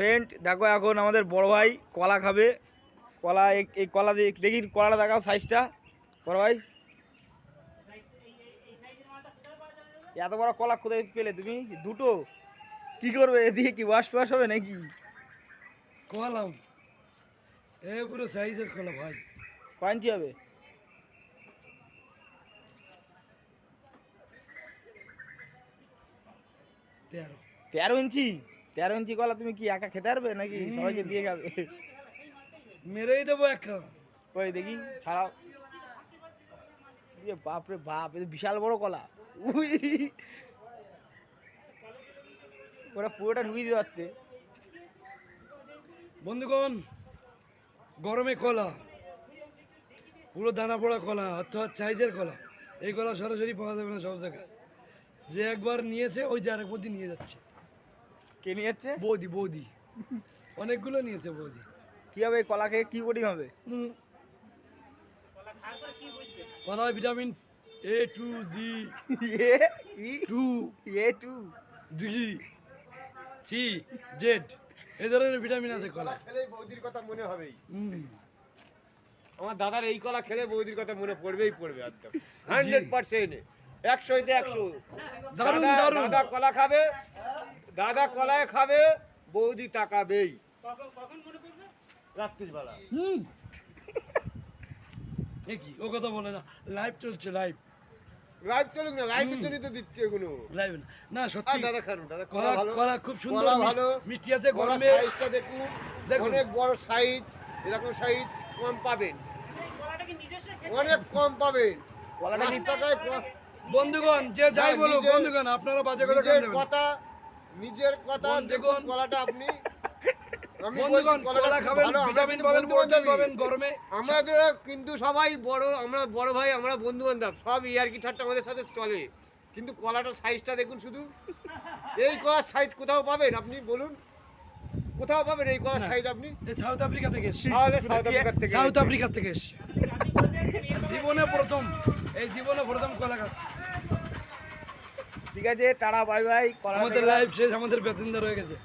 Friend দেখো এখন আমাদের বড় ভাই কলা খাবে। কলা এই- কলা দেখি কলাটা দেখাও সাইজটা বড় ভাই। এত বড় কলা কোথায় পেলে তুমি? দুটো। কি করবে? এদিকে কি ওয়াশ ওয়াশ হবে নাকি? কলাম এ পুরো সাইজের কলা ভাই। কয়েঞ্চি হবে। তেরো। তেরো ইঞ্চি? তেরো ইঞ্চি কলা তুমি কি একা খেতে পারবে নাকি? সবাইকে দিয়ে খাবে মেরেই দেবো একটা ওই দেখি ছাড়াও। ইয়ে বাপরে বাপ বিশাল বড় কলা উই। ওরা পুরোটা ঢুকিয়ে দিতে পারতে। বন্ধুগণ গরমে কলা। পুরো দানা পড়া কলা অর্থাৎ সাইজের কলা। এই কলা সরাসরি পাওয়া যাবে না সব জায়গায়। যে একবার নিয়েছে ওই যে আরেক নিয়ে যাচ্ছে। কে নিয়ে যাচ্ছে বৌদি বৌদি। অনেকগুলো নিয়েছে বৌদি। কি হবে? কলা খেয়ে কি বোর্ডিং হবে। কলায় vitamin A to G. A to. A to? G. C Z. এই ধরনের ভিটামিন আছে কলা খেলে বৌদির কথা মনে হবেই। আমার দাদার এই কলা খেলে বৌদির কথা মনে পড়বেই পড়বে একদম হান্ড্রেড পার্সেন্ট একশো হইতে একশো। দারুণ, দারুণ। দাদা কলা খাবে। দাদা কলায় খাবে বৌদি তাকাবেই। রাত্রিবেলা। হুম। কি ও কথা বলে না। লাইভ চলছে লাইভ লাইভ চলুক না তো দিচ্ছে এগুলো লাইভ না। সত্যি। দাদা খান দাদা কলা কলা ভালো। কলা খুব সুন্দর ভালো। মিষ্টি আছে গরমে। সাইজটা দেখুন। দেখুন। অনেক বড় সাইজ এরকম সাইজ কম পাবেন। অনেক কম পাবেন। কলাটা টাকায় বন্ধুগণ যে যাই না, বলুক বন্ধুগণ আপনারা বাজে? কথা নিজের কথা দেখুন কলাটা আপনি। আমাদের কিন্তু সবাই বড় আমরা বড় ভাই আমরা বন্ধু বান্ধব সব ইয়ার্কি ঠাট্টা আমাদের সাথে চলে। কিন্তু কলাটার সাইজটা দেখুন শুধু। এই কলার সাইজ কোথাও পাবেন আপনি বলুন। কোথাও পাবেন এই কলার সাইজ আপনি? সাউথ আফ্রিকা থেকে তাহলে সাউথ আফ্রিকার থেকে সাউথ আফ্রিকা থেকে এসছে। জীবনে প্রথম এই জীবনে প্রথম কলা খাচ্ছি। ঠিক আছে টাটা বাই বাই আমাদের লাইভ শেষ আমাদের প্যাসেঞ্জার হয়ে গেছে।